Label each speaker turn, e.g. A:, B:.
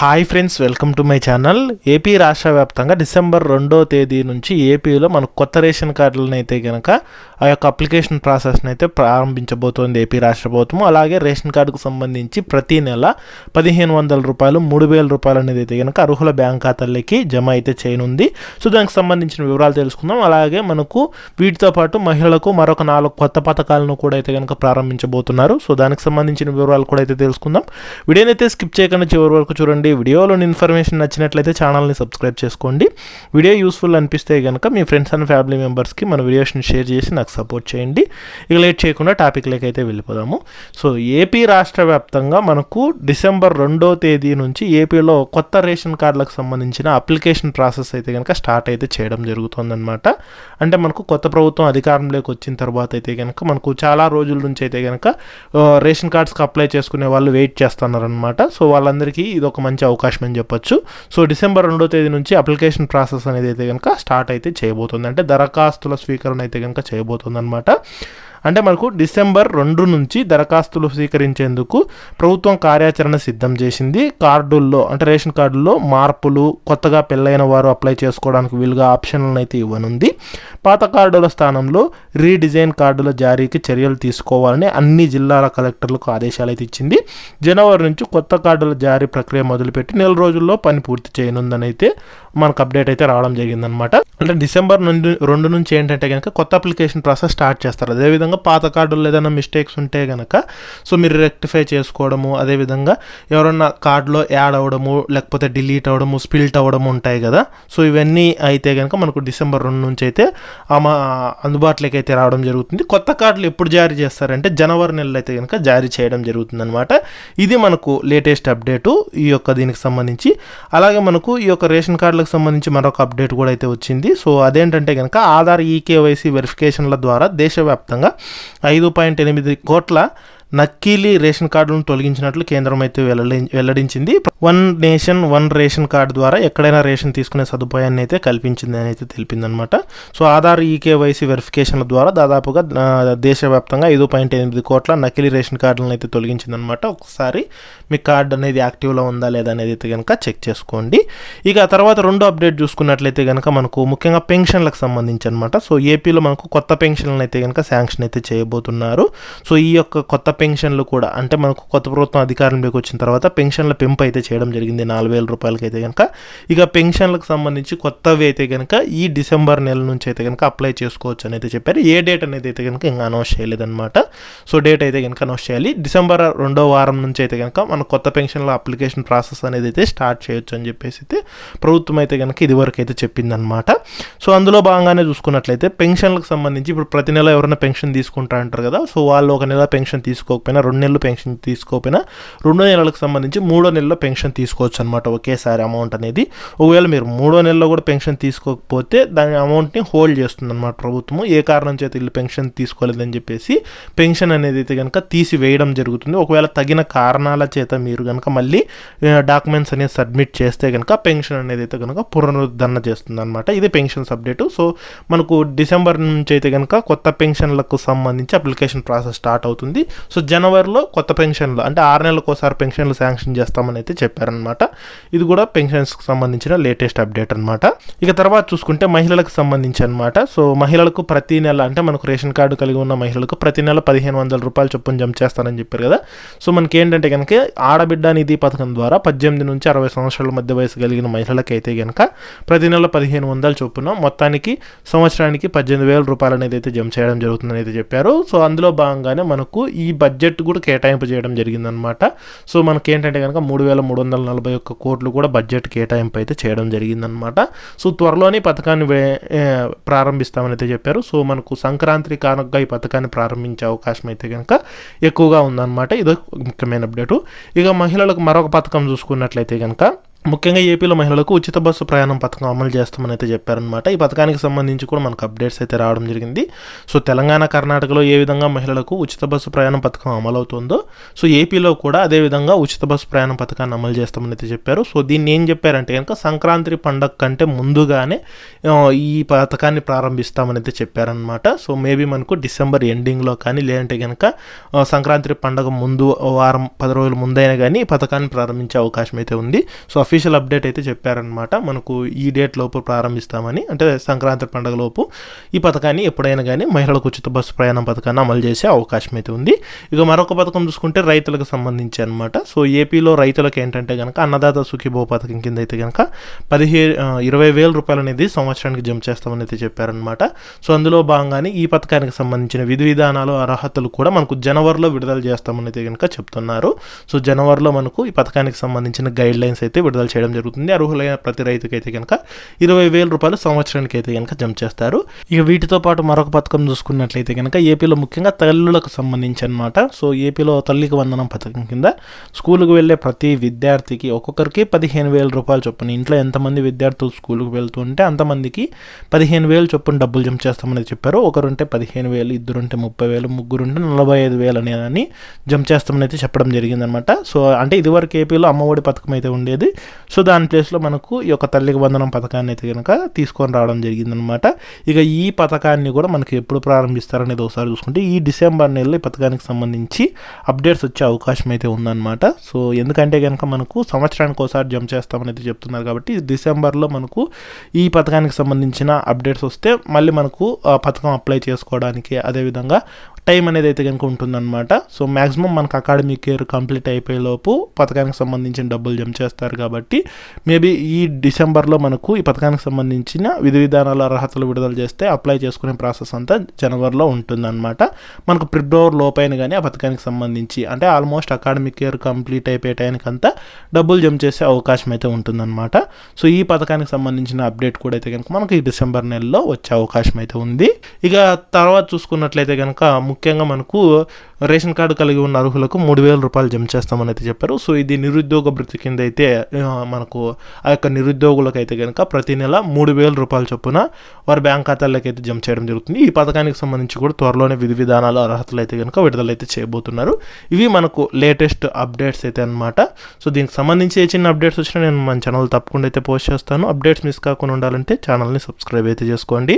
A: Hi friends welcome to my channel AP రాష్ట్ర వ్యాప్తంగా December రెండో తేదీ నుంచి ఏపీలో మనకు కొత్త రేషన్ కార్డులను అయితే కనుక ఆ యొక్క అప్లికేషన్ ప్రాసెస్ని అయితే ప్రారంభించబోతోంది ఏపీ రాష్ట్ర ప్రభుత్వం అలాగే రేషన్ కార్డుకు సంబంధించి ప్రతి నెల పదిహేను వందల రూపాయలు మూడు వేల రూపాయలు అనేది అయితే కనుక అర్హుల బ్యాంక్ ఖాతాలకి జమ అయితే చేయనుంది. సో దానికి సంబంధించిన వివరాలు తెలుసుకుందాం. అలాగే మనకు వీటితో పాటు మహిళలకు మరొక నాలుగు కొత్త పథకాలను కూడా అయితే కనుక ప్రారంభించబోతున్నారు. సో దానికి సంబంధించిన వివరాలు కూడా అయితే తెలుసుకుందాం. వీడియోనైతే స్కిప్ చేయకుండా చివరి వరకు చూడండి. వీడియోలోని ఇన్ఫర్మేషన్ నచ్చినట్లయితే ఛానల్ని సబ్స్క్రైబ్ చేసుకోండి. వీడియో యూస్ఫుల్ అనిపిస్తే కనుక మీ ఫ్రెండ్స్ అండ్ ఫ్యామిలీ మెంబర్స్కి మన వీడియోస్ని షేర్ చేసి నాకు సపోర్ట్ చేయండి. ఇక లేట్ చేయకుండా టాపిక్లోకి అయితే వెళ్ళిపోదాము. సో ఏపీ రాష్ట్ర వ్యాప్తంగా మనకు డిసెంబర్ రెండో తేదీ నుంచి ఏపీలో కొత్త రేషన్ కార్డులకు సంబంధించిన అప్లికేషన్ ప్రాసెస్ అయితే కనుక స్టార్ట్ అయితే చేయడం జరుగుతుందన్నమాట. అంటే మనకు కొత్త ప్రభుత్వం అధికారంలోకి వచ్చిన తర్వాత అయితే కనుక మనకు చాలా రోజుల నుంచి అయితే కనుక రేషన్ కార్డ్స్కి అప్లై చేసుకునే వాళ్ళు వెయిట్ చేస్తున్నారనమాట సో వాళ్ళందరికీ ఇది ఒక మంచి అవకాశం అని చెప్పొచ్చు. సో డిసెంబర్ రెండో తేదీ నుంచి అప్లికేషన్ ప్రాసెస్ అనేది అయితే కనుక స్టార్ట్ అయితే చేయబోతుంది. అంటే దరఖాస్తుల స్వీకరణ అయితే కనుక చేయబోతుంది అనమాట అంటే మనకు డిసెంబర్ రెండు నుంచి దరఖాస్తులు స్వీకరించేందుకు ప్రభుత్వం కార్యాచరణ సిద్ధం చేసింది. కార్డుల్లో అంటే రేషన్ కార్డుల్లో మార్పులు కొత్తగా పెళ్ళైన వారు అప్లై చేసుకోవడానికి వీలుగా ఆప్షన్లను అయితే ఇవ్వనుంది. పాత కార్డుల స్థానంలో రీడిజైన్ కార్డుల జారీకి చర్యలు తీసుకోవాలని అన్ని జిల్లాల కలెక్టర్లకు ఆదేశాలు అయితే ఇచ్చింది. జనవరి నుంచి కొత్త కార్డుల జారీ ప్రక్రియ మొదలుపెట్టి నెల రోజుల్లో పని పూర్తి చేయనుందని అయితే మనకు అప్డేట్ అయితే రావడం జరిగిందనమాట అంటే డిసెంబర్ నుండి రెండు నుంచి ఏంటంటే కనుక కొత్త అప్లికేషన్ ప్రాసెస్ స్టార్ట్ చేస్తారు. అదేవిధంగా పాత కార్డుల్లో ఏదైనా మిస్టేక్స్ ఉంటే కనుక సో మీరు రెక్టిఫై చేసుకోవడము అదేవిధంగా ఎవరన్నా కార్డులో యాడ్ అవ్వడము లేకపోతే డిలీట్ అవ్వడము స్పిల్ట్ అవ్వడము ఉంటాయి కదా. సో ఇవన్నీ అయితే కనుక మనకు డిసెంబర్ రెండు నుంచి అయితే ఆమె అందుబాటులోకి అయితే రావడం జరుగుతుంది. కొత్త కార్డులు ఎప్పుడు జారీ చేస్తారంటే జనవరి నెలలో అయితే కనుక జారీ చేయడం జరుగుతుంది అనమాట ఇది మనకు లేటెస్ట్ అప్డేటు ఈ యొక్క దీనికి సంబంధించి. అలాగే మనకు ఈ యొక్క రేషన్ కార్డులకు సంబంధించి మరొక అప్డేట్ కూడా అయితే వచ్చింది. సో అదేంటంటే కనుక ఆధార్ ఈకేవైసీ వెరిఫికేషన్ల ద్వారా దేశవ్యాప్తంగా ఐదు పాయింట్ ఎనిమిది కోట్ల నక్కీలి రేషన్ కార్డులను తొలగించినట్లు కేంద్రం అయితే వెల్లడించింది. One nation one ration card ద్వారా ఎక్కడైనా రేషన్ తీసుకునే సదుపాయాన్ని అయితే కల్పించింది అని అయితే తెలిపిందనమాట సో ఆధార్ ఈకేవైసీ వెరిఫికేషన్ల ద్వారా దాదాపుగా దేశవ్యాప్తంగా ఐదు పాయింట్ ఎనిమిది కోట్ల నకిలీ రేషన్ కార్డులను అయితే తొలగించిందనమాట ఒకసారి మీ కార్డు అనేది యాక్టివ్లో ఉందా లేదా అనేది అయితే కనుక చెక్ చేసుకోండి. ఇక తర్వాత రెండో అప్డేట్ చూసుకున్నట్లయితే కనుక మనకు ముఖ్యంగా పెన్షన్లకు సంబంధించి అనమాట సో ఏపీలో మనకు కొత్త పెన్షన్లను అయితే కనుక శాంక్షన్ అయితే చేయబోతున్నారు. సో ఈ యొక్క కొత్త పెన్షన్లు కూడా అంటే మనకు కొత్త ప్రభుత్వం అధికారంలోకి వచ్చిన తర్వాత పెన్షన్ల పెంపు అయితే చేయడం జరిగింది నాలుగు వేల రూపాయలకి అయితే కనుక ఇక పెన్షన్లకు సంబంధించి కొత్తవి అయితే కనుక ఈ డిసెంబర్ నెల నుంచి అయితే కనుక అప్లై చేసుకోవచ్చు అని అయితే చెప్పారు. ఏ డేట్ అనేది అయితే కనుక ఇంకా అనౌన్స్ చేయలేదన్నమాట. సో డేట్ అయితే కనుక అనౌన్స్ చేయాలి. డిసెంబర్ రెండో వారం నుంచి అయితే కనుక మన కొత్త పెన్షన్ల అప్లికేషన్ ప్రాసెస్ అనేది అయితే స్టార్ట్ చేయొచ్చు అని చెప్పేసి అయితే ప్రభుత్వం అయితే కనుక ఇదివరకు అయితే చెప్పిందనమాట సో అందులో భాగంగానే చూసుకున్నట్లయితే పెన్షన్లకు సంబంధించి ఇప్పుడు ప్రతి నెల ఎవరైనా పెన్షన్ తీసుకుంటా అంటారు కదా సో వాళ్ళు ఒక నెల పెన్షన్ తీసుకోకపోయినా రెండు నెలలు పెన్షన్ తీసుకోకపోయినా రెండు నెలలకు సంబంధించి మూడో నెలలో పెన్షన్ తీసుకోవచ్చు అనమాట ఒకేసారి అమౌంట్ అనేది. ఒకవేళ మీరు మూడో నెలలో కూడా పెన్షన్ తీసుకోకపోతే దాని అమౌంట్ని హోల్డ్ చేస్తుంది అనమాట ప్రభుత్వము. ఏ కారణం చేత వీళ్ళు పెన్షన్ తీసుకోలేదని చెప్పేసి పెన్షన్ అనేది అయితే కనుక తీసివేయడం జరుగుతుంది. ఒకవేళ తగిన కారణాల చేత మీరు కనుక మళ్ళీ డాక్యుమెంట్స్ అనేది సబ్మిట్ చేస్తే కనుక పెన్షన్ అనేది అయితే కనుక పునరుద్ధరణ చేస్తుంది అనమాట ఇది పెన్షన్స్ అప్డేట్. సో మనకు డిసెంబర్ నుంచి అయితే కనుక కొత్త పెన్షన్లకు సంబంధించి అప్లికేషన్ ప్రాసెస్ స్టార్ట్ అవుతుంది. సో సో జనవరిలో కొత్త పెన్షన్లు అంటే ఆరు నెలలకు ఒకసారి పెన్షన్లు శాంక్షన్ చేస్తామని అయితే చెప్పారనమాట ఇది కూడా పెన్షన్స్కి సంబంధించిన లేటెస్ట్ అప్డేట్ అనమాట ఇక తర్వాత చూసుకుంటే మహిళలకు సంబంధించి అనమాట సో మహిళలకు ప్రతి నెల అంటే మనకు రేషన్ కార్డు కలిగి ఉన్న మహిళలకు ప్రతి నెల పదిహేను వందల రూపాయలు చొప్పున జమ చేస్తారని చెప్పారు కదా. సో మనకి ఏంటంటే కనుక ఆడబిడ్డ నిధి పథకం ద్వారా పద్దెనిమిది నుంచి అరవై సంవత్సరాల మధ్య వయసు కలిగిన మహిళలకైతే కనుక ప్రతి నెల పదిహేను వందల చొప్పున మొత్తానికి సంవత్సరానికి పద్దెనిమిది వేల రూపాయలు అనేది అయితే జమ చేయడం జరుగుతుందని అయితే చెప్పారు. సో అందులో భాగంగానే మనకు ఈ బడ్జెట్ కూడా కేటాయింపు చేయడం జరిగిందనమాట సో మనకి ఏంటంటే కనుక మూడు వేల మూడు వందల నలభై ఒక్క కోట్లు కూడా బడ్జెట్ కేటాయింపు అయితే చేయడం జరిగిందనమాట సో త్వరలోనే ఈ పథకాన్ని వే- ప్రారంభిస్తామని అయితే చెప్పారు. సో మనకు సంక్రాంతి కానుకగా ఈ పథకాన్ని ప్రారంభించే అవకాశం అయితే కనుక ఎక్కువగా ఉందన్నమాట. ఇది ఒక ముఖ్యమైన అప్డేటు. ఇక మహిళలకు మరొక పథకం చూసుకున్నట్లయితే కనుక ముఖ్యంగా ఏపీలో మహిళలకు ఉచిత బస్సు ప్రయాణం పథకం అమలు చేస్తామని అయితే చెప్పారనమాట ఈ పథకానికి సంబంధించి కూడా మనకు అప్డేట్స్ అయితే రావడం జరిగింది. సో తెలంగాణ కర్ణాటకలో ఏ విధంగా మహిళలకు ఉచిత బస్సు ప్రయాణం పథకం అమలు అవుతుందో సో ఏపీలో కూడా అదే విధంగా ఉచిత బస్సు ప్రయాణం పథకాన్ని అమలు చేస్తామని అయితే చెప్పారు. సో దీన్ని ఏం చెప్పారంటే కనుక సంక్రాంతి పండగ కంటే ముందుగానే ఈ పథకాన్ని ప్రారంభిస్తామని అయితే చెప్పారనమాట సో మేబీ మనకు డిసెంబర్ ఎండింగ్లో కానీ లేదంటే కనుక సంక్రాంతి పండగ ముందు వారం పది రోజుల ముందైనా కానీ ఈ పథకాన్ని ప్రారంభించే అవకాశం అయితే ఉంది. సో అఫీషియల్ అప్డేట్ అయితే చెప్పారనమాట మనకు ఈ డేట్ లోపు ప్రారంభిస్తామని అంటే సంక్రాంతి పండుగ లోపు ఈ పథకాన్ని ఎప్పుడైనా కానీ మహిళలకు ఉచిత బస్సు ప్రయాణం పథకాన్ని అమలు చేసే అవకాశం అయితే ఉంది. ఇక మరొక పథకం చూసుకుంటే రైతులకు సంబంధించి అనమాట సో ఏపీలో రైతులకు ఏంటంటే కనుక అన్నదాత సుఖీభో పథకం కింద అయితే కనుక పదిహేను ఇరవై వేల రూపాయలు అనేది సంవత్సరానికి జమ చేస్తామని అయితే చెప్పారనమాట సో అందులో భాగంగానే ఈ పథకానికి సంబంధించిన విధి విధానాలు అర్హతలు కూడా మనకు జనవరిలో విడుదల చేస్తామని అయితే కనుక చెప్తున్నారు. సో జనవరిలో మనకు ఈ పథకానికి సంబంధించిన గైడ్ లైన్స్ అయితే విడుదల చేయడం జరుగుతుంది. అర్హులైన ప్రతి రైతుకి అయితే కనుక ఇరవై వేల రూపాయలు సంవత్సరానికి అయితే కనుక జమ చేస్తారు. ఇక వీటితో పాటు మరొక పథకం చూసుకున్నట్లయితే కనుక ఏపీలో ముఖ్యంగా తల్లులకు సంబంధించి అనమాట సో ఏపీలో తల్లికి వందనం పథకం కింద స్కూల్కి వెళ్ళే ప్రతి విద్యార్థికి ఒక్కొక్కరికి పదిహేను వేల రూపాయలు చొప్పున ఇంట్లో ఎంతమంది విద్యార్థులు స్కూల్కి వెళ్తుంటే అంతమందికి పదిహేను వేలు చొప్పున డబ్బులు జమ చేస్తామని చెప్పారు. ఒకరుంటే పదిహేను వేలు ఇద్దరుంటే ముప్పై వేలు ముగ్గురుంటే నలభై ఐదు వేలు అని జమ చేస్తామని అయితే చెప్పడం జరిగిందనమాట. సో అంటే ఇదివరకు ఏపీలో అమ్మఒడి పథకం అయితే ఉండేది. సో దాని ప్లేస్లో మనకు ఈ యొక్క తల్లికి వందనం పథకాన్ని అయితే కనుక తీసుకొని రావడం జరిగిందనమాట ఇక ఈ పథకాన్ని కూడా మనకి ఎప్పుడు ప్రారంభిస్తారనేది ఒకసారి చూసుకుంటే ఈ డిసెంబర్ నెలలో ఈ పథకానికి సంబంధించి అప్డేట్స్ వచ్చే అవకాశం అయితే ఉందన్నమాట. సో ఎందుకంటే కనుక మనకు సంవత్సరానికి ఒకసారి జంప్ చేస్తామని అయితే చెప్తున్నారు కాబట్టి డిసెంబర్లో మనకు ఈ పథకానికి సంబంధించిన అప్డేట్స్ వస్తే మళ్ళీ మనకు ఆ పథకం అప్లై చేసుకోవడానికి అదేవిధంగా టైం అనేది అయితే కనుక ఉంటుందన్నమాట. సో మ్యాక్సిమం మనకు అకాడమిక్ ఇయర్ కంప్లీట్ అయిపోయే లోపు పథకానికి సంబంధించిన డబ్బులు జమ చేస్తారు కాబట్టి మేబీ ఈ డిసెంబర్లో మనకు ఈ పథకానికి సంబంధించిన విధి విధానాల అర్హతలు విడుదల చేస్తే అప్లై చేసుకునే ప్రాసెస్ అంతా జనవరిలో ఉంటుందన్నమాట. మనకు ఫిబ్రవరి లోపైన కానీ ఆ పథకానికి సంబంధించి అంటే ఆల్మోస్ట్ అకాడమిక్ ఇయర్ కంప్లీట్ అయిపోయే టైంకంతా డబ్బులు జమ చేసే అవకాశం అయితే ఉంటుందన్నమాట. సో ఈ పథకానికి సంబంధించిన అప్డేట్ కూడా అయితే కనుక మనకు ఈ డిసెంబర్ నెలలో వచ్చే అవకాశం అయితే ఉంది. ఇక తర్వాత చూసుకున్నట్లయితే కనుక ముఖ్యంగా మనకు రేషన్ కార్డు కలిగి ఉన్న అర్హులకు మూడు వేల రూపాయలు జమ చేస్తామని అయితే చెప్పారు. సో ఇది నిరుద్యోగ భృతి కింద అయితే మనకు ఆ యొక్క నిరుద్యోగులకు అయితే కనుక ప్రతి నెల మూడు వేల రూపాయల చొప్పున వారి బ్యాంక్ ఖాతాల్లోకి అయితే జమ చేయడం జరుగుతుంది. ఈ పథకానికి సంబంధించి కూడా త్వరలోనే విధి విధానాలు అర్హతలు అయితే కనుక విడుదలైతే చేయబోతున్నారు. ఇవి మనకు లేటెస్ట్ అప్డేట్స్ అయితే అన్నమాట. సో దీనికి సంబంధించి ఏ చిన్న అప్డేట్స్ వచ్చినా నేను మన ఛానల్ తప్పకుండా అయితే పోస్ట్ చేస్తాను. అప్డేట్స్ మిస్ కాకుండా ఉండాలంటే ఛానల్ని సబ్స్క్రైబ్ అయితే చేసుకోండి.